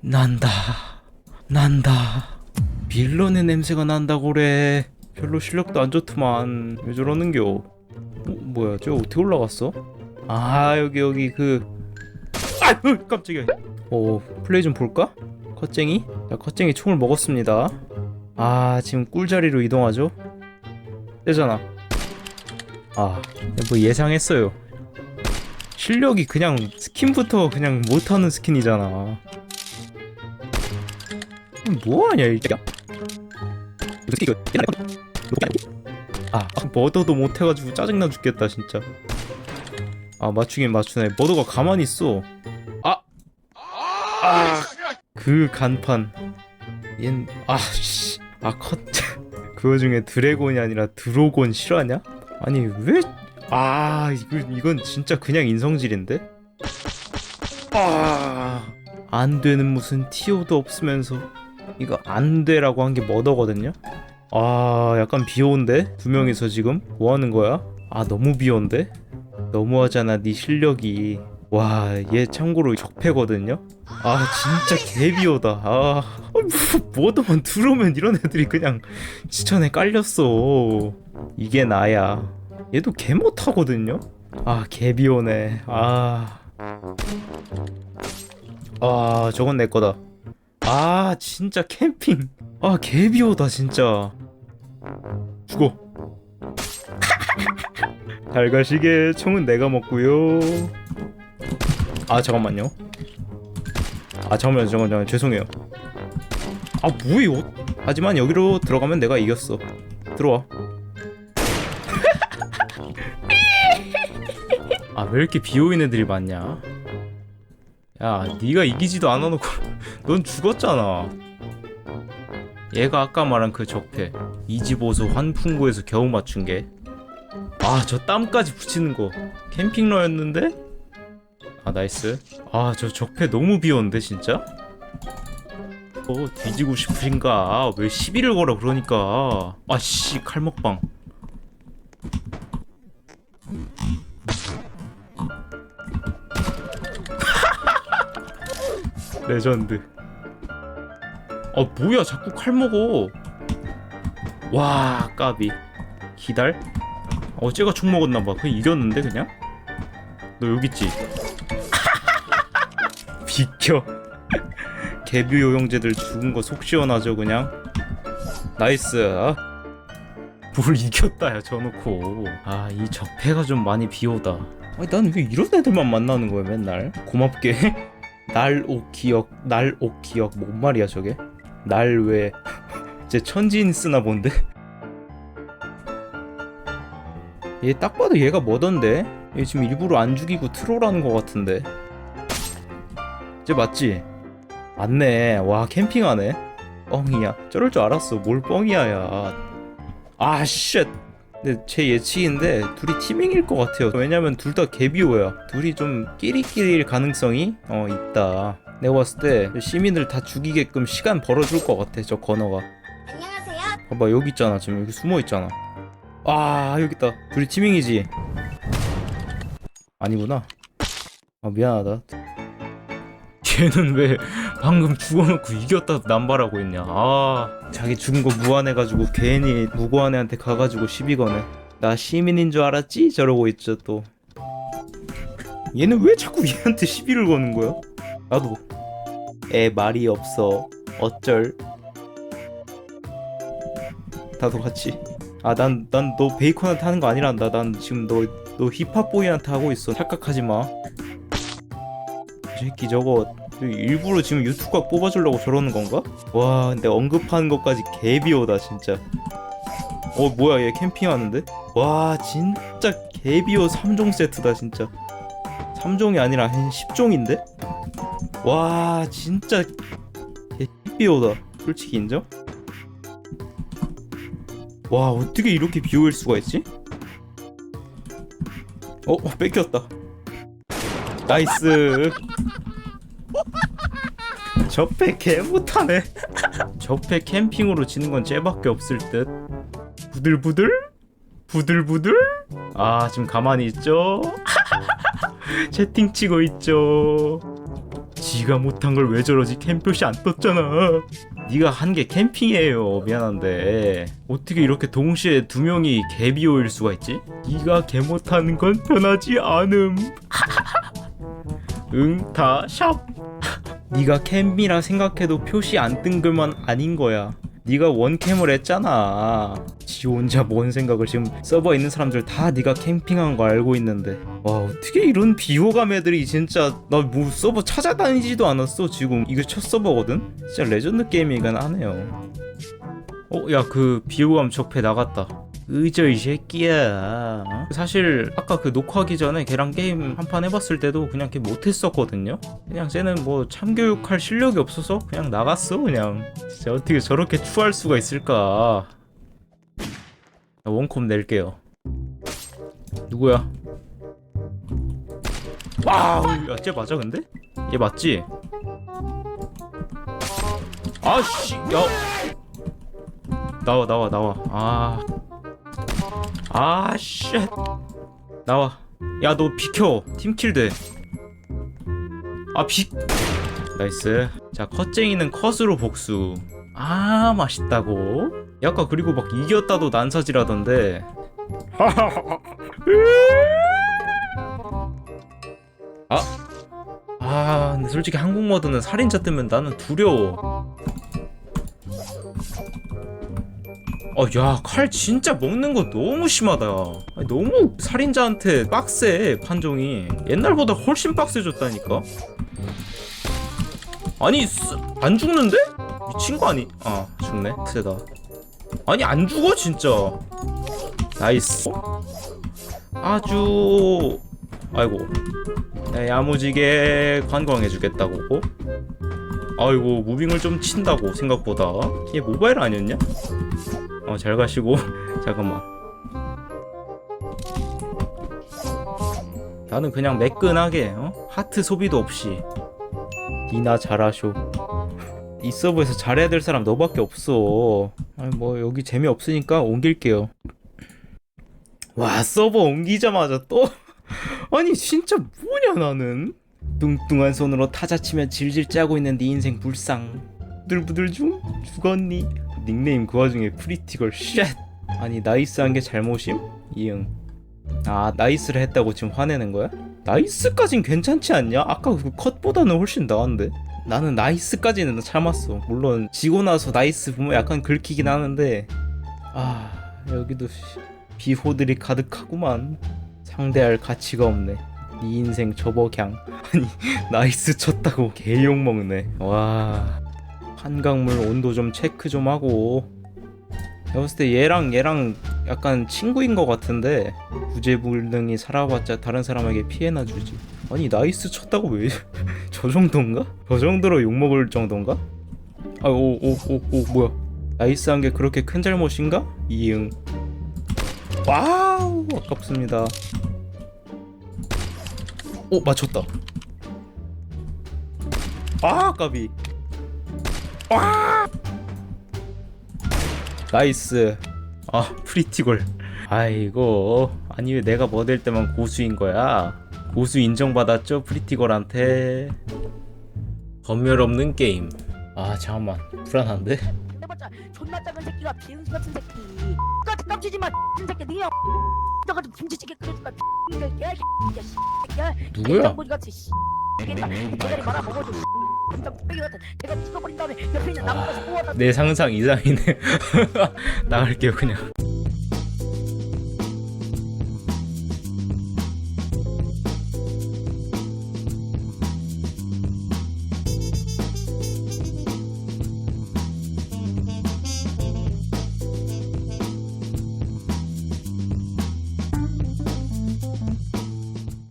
난다. 난다. 빌런의 냄새가 난다고 그래. 별로 실력도 안 좋더만. 왜 저러는겨? 어, 뭐야? 저 어떻게 올라갔어? 아 여기 여기 그. 아유 깜짝이야. 어 플레이 좀 볼까? 컷쟁이? 자 컷쟁이 총을 먹었습니다. 아 지금 꿀자리로 이동하죠? 되잖아. 아 뭐 예상했어요. 실력이 그냥 스킨부터 그냥 못하는 스킨이잖아 뭐하냐 일단 아 머더도 못해가지고 짜증나 죽겠다 진짜. 아 맞추긴 맞추네. 머더가 가만히 있어. 아! 아 그 간판. 얜 아씨. 아컷그 중에 드래곤이 아니라 드로곤 실화냐? 아니 왜? 아 이거 이건 진짜 그냥 인성질인데? 아 안 되는 무슨 티오도 없으면서 이거 안 돼라고 한 게 머더거든요. 아 약간 비오인데 두 명이서 지금 뭐 하는 거야? 아 너무 비오인데? 너무하잖아 네 실력이. 와 얘 참고로 적패거든요. 아 진짜 개비오다. 아 뭐, 머더만 들어오면 이런 애들이 그냥 지천에 깔렸어. 이게 나야. 얘도 개 못하거든요. 아 개비오네. 아. 아 저건 내 거다. 아 진짜 캠핑. 아 개비오다 진짜. 죽어. 잘 가시게. 총은 내가 먹고요. 아 잠깐만요. 아 잠깐만요 잠깐만요 죄송해요. 아 뭐예요 하지만 여기로 들어가면 내가 이겼어. 들어와. 아 왜 이렇게 비오인 애들이 많냐? 야 네가 이기지도 않아놓고 넌 죽었잖아. 얘가 아까 말한 그 적폐 이지보수 환풍구에서 겨우 맞춘 게. 아 저 땀까지 붙이는 거 캠핑러였는데? 아 나이스. 아 저 적폐 너무 비었는데 진짜? 어 뒤지고 싶으신가? 왜 시비를 걸어 그러니까. 아씨 칼먹방. 레전드. 아 뭐야 자꾸 칼 먹어. 와 까비. 기달? 어 쟤가 총 먹었나봐. 그냥 이겼는데 그냥? 너 여기 있지? 비켜. 개뷰 요용제들 죽은 거 속 시원하죠 그냥. 나이스. 뭘 이겼다 야 저놓고. 아 이 적폐가 좀 많이 비오다. 아니 난 왜 이런 애들만 만나는 거야 맨날. 고맙게. 날옥 기억 날옥 기억 뭔 말이야 저게 날왜 이제 천지인 쓰나 본데? 얘 딱 봐도 얘가 뭐던데? 얘 지금 일부러 안 죽이고 트롤하는 것 같은데. 이제 맞지? 맞네. 와 캠핑하네. 뻥이야. 저럴 줄 알았어. 뭘 뻥이야 야아쉣 근데 제 예측인데 둘이 티밍일 것 같아요. 왜냐면 둘 다 개비오야. 둘이 좀 끼리끼리일 가능성이 어 있다. 내가 봤을 때 시민들 다 죽이게끔 시간 벌어줄 것 같아. 저 건어가. 안녕하세요. 봐봐 여기 있잖아. 지금 여기 숨어 있잖아. 아 여기 있다. 둘이 티밍이지. 아니구나. 아 미안하다. 걔는 왜 방금 죽어놓고 이겼다 남발하고 있냐 아 자기 죽은 거 무안해가지고 괜히 무고한 애한테 가가지고 시비 거네 나 시민인 줄 알았지? 저러고 있죠 또 얘는 왜 자꾸 얘한테 시비를 거는 거야? 나도. 애 말이 없어. 어쩔? 나도 같이. 아 난 난 너 베이컨한테 하는 거 아니란다. 난 지금 너 너 힙합보이한테 하고 있어. 착각하지 마. 이 새끼 저거 일부러 지금 유튜브각 뽑아주려고 저러는 건가? 와 근데 언급하는 것까지 개비오다 진짜. 어 뭐야 얘 캠핑하는데? 와 진짜 개비오 3종 세트다 진짜. 3종이 아니라 한 10종인데? 와 진짜 개비오다. 솔직히 인정? 와 어떻게 이렇게 비오일 수가 있지? 어, 어 뺏겼다. 나이스. 적폐 개 못하네. 적폐 캠핑으로 지는 건 쟤밖에 없을 듯. 부들부들? 부들부들? 아 지금 가만히 있죠? 채팅 치고 있죠? 지 네가 못한 걸 왜 저러지? 캠표시 안 떴잖아. 네가 한 게 캠핑이에요. 미안한데. 어떻게 이렇게 동시에 두 명이 개비오일 수가 있지? 네가 개 못하는 건 변하지 않음. 응다 샵. 네가 캠이라 생각해도 표시 안 뜬 글만 아닌 거야 네가 원캠을 했잖아. 지 혼자 뭔 생각을 지금 서버에 있는 사람들 다 네가 캠핑한 거 알고 있는데. 와 어떻게 이런 비호감 애들이 진짜 나 뭐 서버 찾아다니지도 않았어 지금. 이거 첫 서버거든? 진짜 레전드 게임이긴 하네요. 어야그 비호감 적폐 나갔다 의저 이 새끼야. 어? 사실 아까 그 녹화하기 전에 걔랑 게임 한 판 해봤을 때도 그냥 걔 못했었거든요. 그냥 쟤는 뭐 참교육할 실력이 없어서 그냥 나갔어 그냥. 진짜 어떻게 저렇게 추할 수가 있을까? 자, 원콤 낼게요. 누구야? 와우 야쟤 맞아 근데? 얘 맞지? 아씨 야. 나와 나와 나와. 아 아, 쉣. 나와. 야, 너 비켜. 팀킬 돼. 아, 비. 나이스. 자, 컷쟁이는 컷으로 복수. 아, 맛있다고? 약간 그리고 막 이겼다도 난사질하던데. 아. 아, 근데 솔직히 한국 모드는 살인자 뜨면 나는 두려워. 어, 야, 칼 진짜 먹는 거 너무 심하다. 아니, 너무 살인자한테 빡세, 판정이. 옛날보다 훨씬 빡세졌다니까? 아니, 쓰- 안 죽는데? 미친 거 아니? 아, 죽네. 세다. 아니, 안 죽어, 진짜. 나이스. 아주. 아이고. 야, 야무지게 관광해주겠다고. 아이고, 무빙을 좀 친다고, 생각보다. 얘 모바일 아니었냐? 어, 잘 가시고. 잠깐만. 나는 그냥 매끈하게, 어? 하트 소비도 없이. 니나 잘하쇼. 이 서버에서 잘해야 될 사람 너밖에 없어. 아니, 뭐, 여기 재미없으니까 옮길게요. 와, 서버 옮기자마자 또. 아니, 진짜 뭐냐, 나는. 뚱뚱한 손으로 타자 치면 질질 짜고 있는 네 인생 불상. 부들부들 중? 죽었니? 닉네임 그 와중에 프리티걸 쉣. 아니 나이스한 게 잘못임? 이응. 아 나이스를 했다고 지금 화내는 거야? 나이스까진 괜찮지 않냐? 아까 그 컷보다는 훨씬 나은데? 나는 나이스까지는 참았어. 물론 지고 나서 나이스 보면 약간 긁히긴 하는데. 아 여기도 씨, 비호들이 가득하구만. 상대할 가치가 없네. 네 인생 접어갱 아니 나이스 쳤다고 개욕 먹네. 와 한강물 온도 좀 체크 좀 하고. 내가 봤을 때 얘랑 얘랑 약간 친구인 것 같은데 구제불능이 살아봤자 다른 사람에게 피해나 주지. 아니 나이스 쳤다고 왜 저 정도인가? 저 정도로 욕먹을 정도인가? 아 오 오 오 오, 오, 뭐야? 나이스한 게 그렇게 큰 잘못인가? 이응. 와우 아깝습니다. 오 맞췄다. 아 까비 나이스. 아 프리티걸 아이고 아니 왜 내가 뭐 될 때만 고수인 거야? 고수 인정받았죠 프리티걸한테? 검열 없는 게임. 아 잠깐만. 불안한데? 해봤자 존나 작은 새끼가 비응수 같은 새끼. 같은 깜치지 마 X 새끼. 니가 너가지고 김치찌개 끓여줄까 개야 새끼야 누구야? 된장보리 같이 씨. 되겠다 대가리 말아 먹어줘 내 상상 이상이네. 나갈게요 그냥